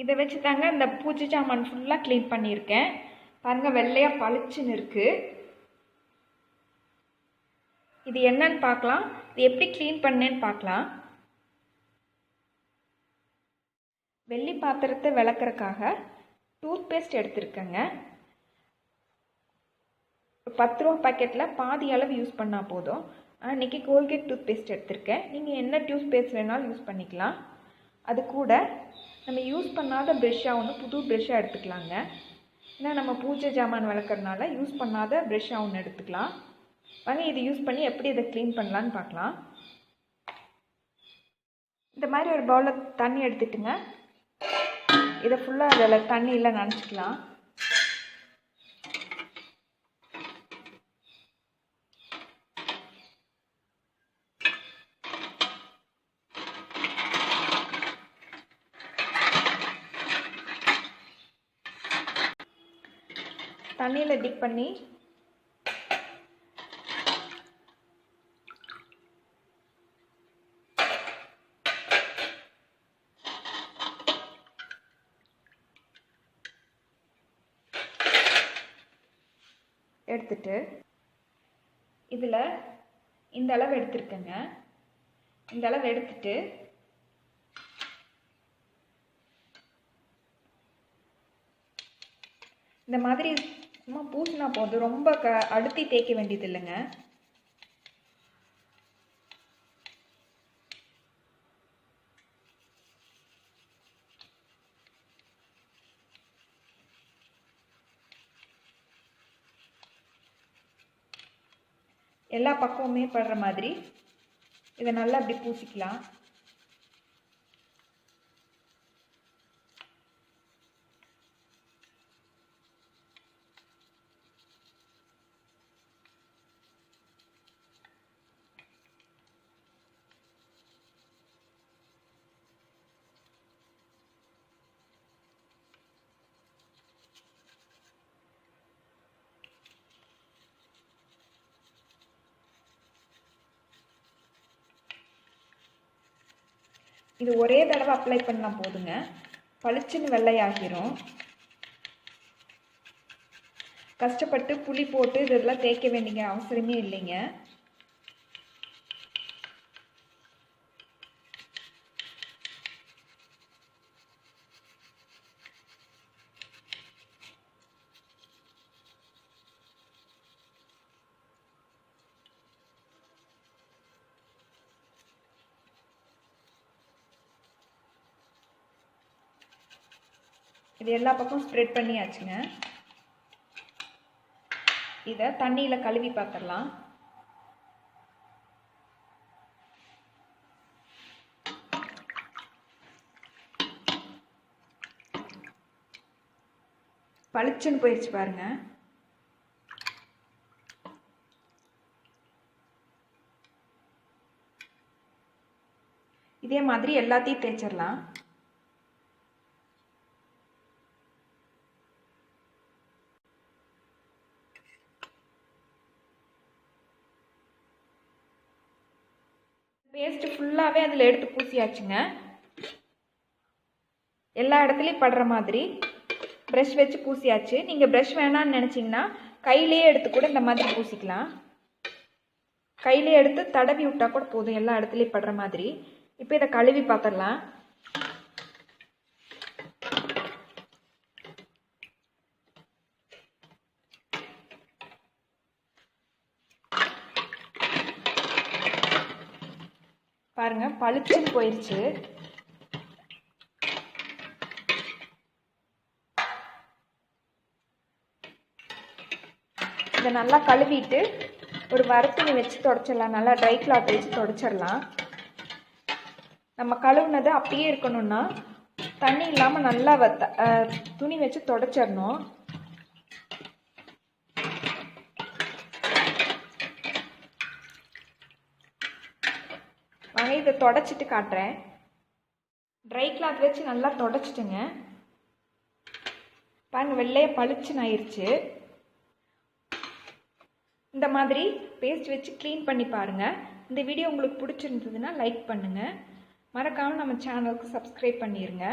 இதை வச்சு தாங்க இந்த பூஜை சாமான் ஃபுல்லாக க்ளீன் பண்ணியிருக்கேன். பாருங்கள் வெள்ளையாக பளிச்சுன்னு இருக்குது இது என்னன்னு பார்க்கலாம். இது எப்படி க்ளீன் பண்ணேன்னு பார்க்கலாம். வெள்ளி பாத்திரத்தை விளக்குறதுக்காக டூத் பேஸ்ட் எடுத்திருக்கேங்க பத்து ரூபா பாக்கெட்டில் பாதி அளவு யூஸ் பண்ணால் போதும். ஆனால் இன்றைக்கி கோல்கேட் டூத் பேஸ்ட் எடுத்திருக்கேன். நீங்கள் என்ன டூத் பேஸ்ட் வேணாலும் யூஸ் பண்ணிக்கலாம். அது கூட நம்ம யூஸ் பண்ணாத ப்ரெஷ்ஷாக ஒன்று புது ப்ரெஷ்ஷாக எடுத்துக்கலாங்க. ஏன்னா நம்ம பூஜை ஜாமான் வளர்க்குறதுனால யூஸ் பண்ணாத ப்ரெஷ்ஷாக ஒன்று எடுத்துக்கலாம். வாங்க இது யூஸ் பண்ணி எப்படி இதை க்ளீன் பண்ணலான்னு பார்க்கலாம். இந்த மாதிரி ஒரு பவுலில் தண்ணி எடுத்துட்டுங்க. இதை ஃபுல்லாக அதில் தண்ணியில் நனைச்சிக்கலாம். தண்ணியில் டிப் பண்ணி. எடுத்துட்டு இதில் இந்த அளவு எடுத்துருக்கேங்க. இந்த அளவு எடுத்துட்டு இந்த மாதிரி சும்மா பூசினா போதும். ரொம்ப க அடுத்தி தேய்க்க வேண்டியது இல்லைங்க எல்லா பக்கமுமே படுற மாதிரி இதை நல்லா அப்படி பூசிக்கலாம். இது ஒரே தடவை அப்ளை பண்ணால் போதுங்க. பளிச்சுன்னு வெள்ளையாகிரும். கஷ்டப்பட்டு புளி போட்டு இதெல்லாம் தேய்க்க வேண்டிய அவசரமே இல்லைங்க. இது எல்லா பக்கமும் ஸ்ப்ரெட் பண்ணியாச்சுங்க. இதை தண்ணியில் கழுவி பார்த்துடலாம் பளிச்சுன்னு போயிடுச்சு பாருங்க. இதே மாதிரி எல்லாத்தையும் தேய்ச்சிடலாம் பேஸ்ட்டு ஃபுல்லாகவே அதில் எடுத்து பூசியாச்சுங்க. எல்லா இடத்துலையும் படுற மாதிரி ப்ரஷ் வச்சு பூசியாச்சு. நீங்கள் ப்ரஷ் வேணான்னு நினச்சிங்கன்னா கையிலேயே எடுத்து கூட இந்த மாதிரி பூசிக்கலாம். கையிலே எடுத்து தடவி விட்டால் கூட போதும். எல்லா இடத்துலையும் படுற மாதிரி. இப்போ இதை கழுவி பார்த்துடலாம். பாருங்க பளிச்சுன்னு போயிடுச்சு இதை நல்லா கழுவிட்டு ஒரு வரத்துணி வச்சு தொடச்சிடலாம். நல்லா ட்ரை கிளாத் வச்சு தொடச்சிடலாம். நம்ம கழுவுனது அப்படியே இருக்கணும்னா தண்ணி இல்லாமல் நல்லா வத்த துணி வச்சு தொடச்சிடணும் வாங்க இதை தொடச்சிட்டு காட்டுறேன். ட்ரை கிளாத் வச்சு நல்லா தொடச்சிட்டுங்க. பாருங்கள் வெள்ளையே பளிச்சுன்னு ஆயிடுச்சு இந்த மாதிரி பேஸ்ட் வச்சு க்ளீன் பண்ணி பாருங்கள் இந்த வீடியோ உங்களுக்கு பிடிச்சிருந்ததுன்னா லைக் பண்ணுங்கள் மறக்காமல் நம்ம சேனலுக்கு சப்ஸ்கிரைப் பண்ணிடுங்க